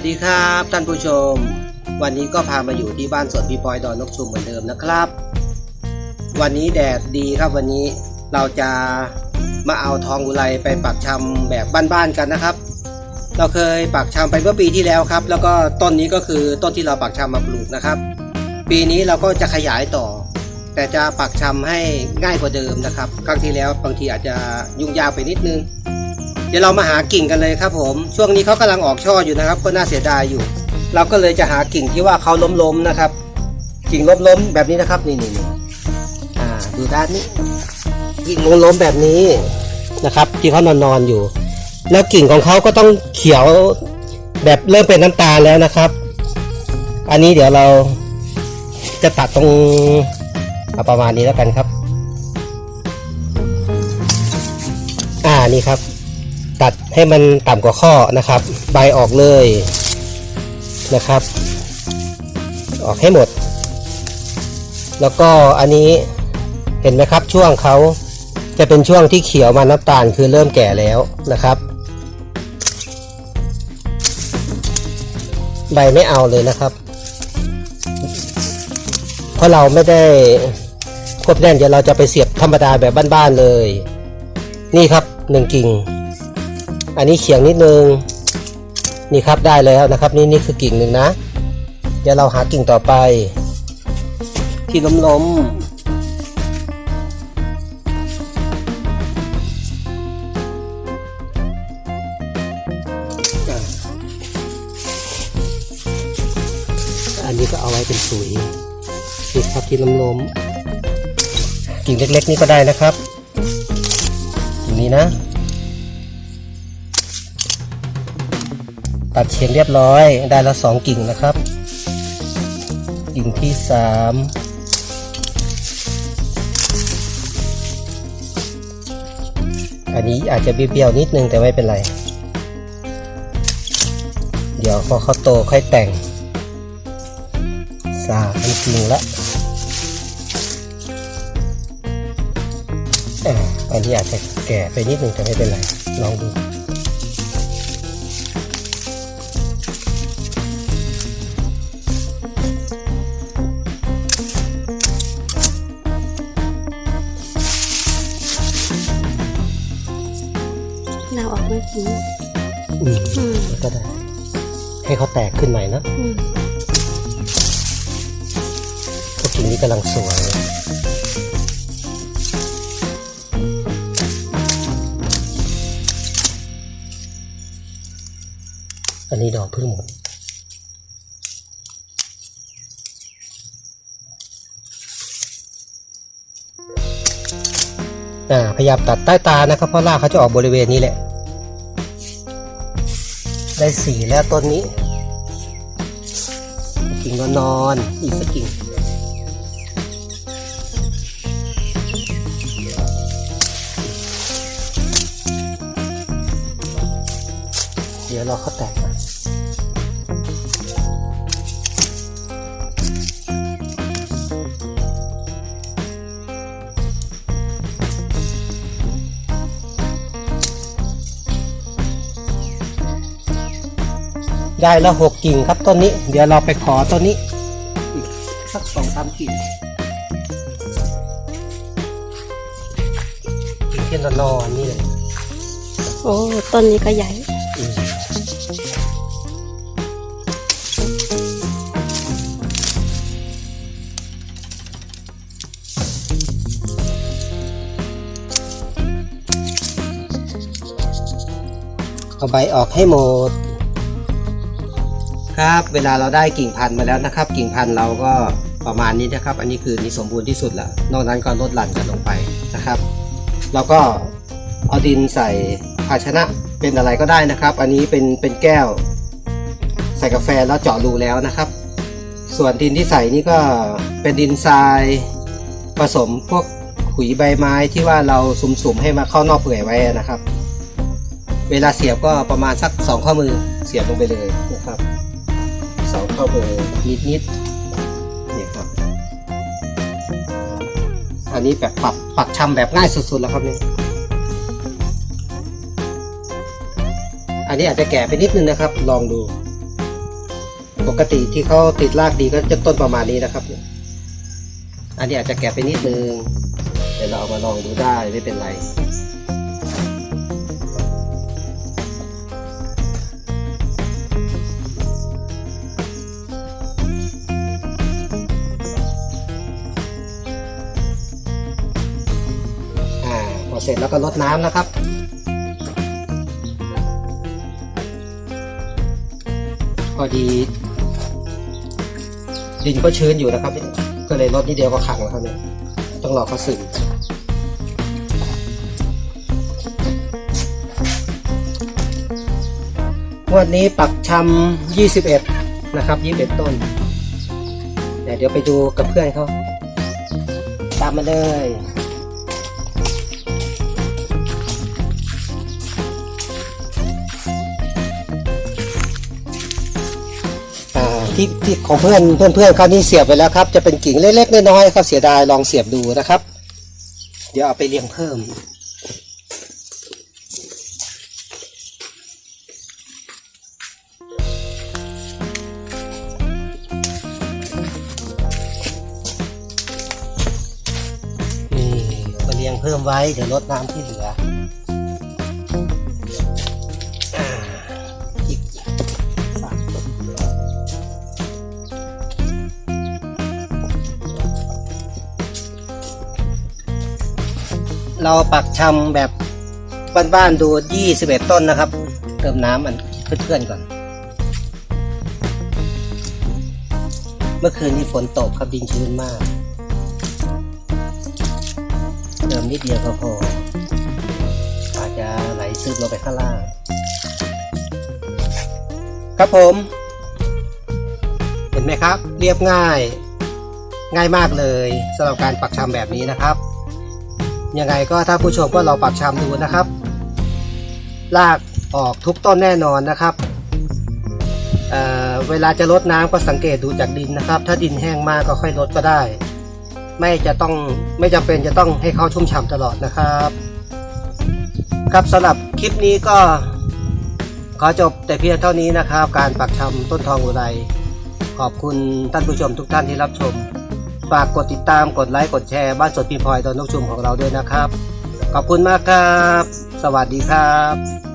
สวัสดีครับท่านผู้ชม วันนี้ก็พามาอยู่ที่บ้านสวนพี่ปอยดอนนกชุมเหมือนเดิมนะครับ วันนี้แดดดีครับวันนี้เราจะมาเอาทองอุไรไปปักชำแบบบ้านๆกันนะครับ เราเคยปักชำไปเมื่อปีที่แล้วครับ แล้วก็ต้นนี้ก็คือต้นที่เราปักชำมาปลูกนะครับ ปีนี้เราก็จะขยายต่อ แต่จะปักชำให้ง่ายกว่าเดิมนะครับ ครั้งที่แล้วบางทีอาจจะยุ่งยากไปนิดนึง เดี๋ยวเรามาหากิ่งกันเลยครับผม ช่วงนี้เขากำลังออกช่ออยู่นะครับ ก็น่าเสียดายอยู่ เราก็เลยจะหากิ่งที่ว่าเขาล้มๆนะครับ กิ่งล้มๆแบบนี้นะครับนี่นี่อ่าดูด้านนี้ กิ่งล้มๆแบบนี้นะครับที่เขานอนๆอนอยู่ แล้วกิ่งของเขาก็ต้องเขียวแบบเริ่มเป็นน้ำตาลแล้วนะครับ อันนี้เดี๋ยวเราจะตัดตรงประมาณนี้แล้วกันครับ อ่านี่ครับ ตัดให้มันต่ำกว่าข้อนะครับ ใบออกเลยนะครับ ออกให้หมด แล้วก็อันนี้เห็นไหมครับช่วงเขาจะเป็นช่วงที่เขียวมาน้ำตาลคือเริ่มแก่แล้วนะครับ ใบไม่เอาเลยนะครับ เพราะเราไม่ได้ควบแน่นเดี๋ยวเราจะไปเสียบธรรมดาแบบบ้านๆเลย นี่ครับหนึ่งกิ่ง อันนี้เฉียงนิดนึงนี่ครับได้แล้วนะครับนี่นี่คือกิ่งหนึ่งนะ เดี๋ยวเราหากิ่งต่อไป ที่ล้มล้มอะอันนี้ก็เอาไว้เป็นสุยนี่ครับที่ล้มล้มกิ่งเล็กๆนี่ก็ได้นะครับกิ่งนี้นะ ตัดเฉียงเรียบร้อยได้แล้วสองกิ่งนะครับ กิ่งที่สามอันนี้อาจจะเบี้ยวๆนิดนึงแต่ไม่เป็นไร เดี๋ยวพอเขาโตค่อยแต่งสามกิ่งละอ่าอันนี้อาจจะแก่ไปนิดนึงแต่ไม่เป็นไร ลองดู เราออกมาถึงอืมอืมก็ได้ ให้เขาแตกขึ้นใหม่นะอืมพวกกิ่งนี้กำลังสวยอันนี้ดอกเพิ่งหมดอ่าพยายามตัดใต้ตานะครับเพราะรากเขาจะออกบริเวณนี้แหละ ได้สีแล้วต้นนี้ กิ่งนอนอีกสักกิ่งเดี๋ยวรอเขาแตกนะ ได้แล้วหกกิ่งครับต้นนี้ เดี๋ยวเราไปขอต้นนี้ อีกสักสองสามกิ่งกิ่งที่นอนๆนี่เลยโอ้ต้นนี้ก็ใหญ่อืมเอาใบออกให้หมด ครับ เวลาเราได้กิ่งพันธุ์มาแล้วนะครับ กิ่งพันธุ์เราก็ประมาณนี้นะครับ อันนี้คือนี่สมบูรณ์ที่สุดแล้ว นอกนั้นก็ลดหลั่นกันลงไปนะครับ เราก็เอาดินใส่ภาชนะเป็นอะไรก็ได้นะครับ อันนี้เป็นเป็นแก้ว ใส่กาแฟแล้วเจาะรูแล้วนะครับ ส่วนดินที่ใส่นี่ก็เป็นดินทรายผสมพวกขุยใบไม้ที่ว่าเราสุ่มๆให้มาเข้านอกเปื่อยไว้นะครับ เวลาเสียบก็ประมาณสักสองข้อมือเสียบลงไปเลยนะครับ สองข้อมือนิดๆนี่ครับ อันนี้แบบปรับปักชำแบบง่ายสุดๆแล้วครับเนี่ยอันนี้อาจจะแก่ไปนิดนึงนะครับ ลองดู ปกติที่เขาติดรากดีก็จะต้นประมาณนี้นะครับ อันนี้อาจจะแกะไปนิดนึงเดี๋ยวเราเอามาลองดูได้ไม่เป็นไร ร็จแล้วก็ลดน้ำนะครับ พอดี ดินก็ชื้นอยู่นะครับ ก็เลยลดนิดเดียวก็ขังแล้วครับเนี่ยต้องรอเขาซึมวันนี้ปักชำ21นะครับ21ต้นเดี๋ยวเดี๋ยวไปดูกับเพื่อนเขาตามมาเลย ที่ที่ของเพื่อนเพื่อนเพื่อนเขานี่เสียบไปแล้วครับ จะเป็นกิ่งเล็กๆน้อยๆครับเสียดายลองเสียบดูนะครับ เดี๋ยวเอาไปเลี้ยงเพิ่มนี่เลี้ยงเพิ่มไว้ เดี๋ยวลดน้ำที่เหลือ เราปักชำแบบบ้านๆดู 21 ต้นนะครับ เติมน้ำมันเพื่อนๆก่อน เมื่อคืนนี้ฝนตกครับดินชื้นมาก เติมนิดเดียวก็พออาจจะไหลซึมลงไปข้างล่าง ครับผม เห็นไหมครับ เรียบง่าย ง่ายมากเลยสำหรับการปักชำแบบนี้นะครับ ยังไงก็ถ้าผู้ชมก็ลองปักชำดูนะครับลากออกทุกต้นแน่นอนนะครับเเวลาจะลดน้ำก็สังเกตดูจากดินนะครับ ถ้าดินแห้งมากก็ค่อยลดก็ได้ ไม่จะต้องไม่จำเป็นจะต้องให้เขาชุ่มฉ่ำตลอดนะครับ ครับสำหรับคลิปนี้ก็ ขอจบแต่เพียงเท่านี้นะครับ การปักชำต้นทองอุไรขอบคุณท่านผู้ชมทุกท่านที่รับชม ฝากกดติดตามกดไลค์กดแชร์บ้านสดพีพลอยตอนนกชุมของเราด้วยนะครับ ขอบคุณมากครับ สวัสดีครับ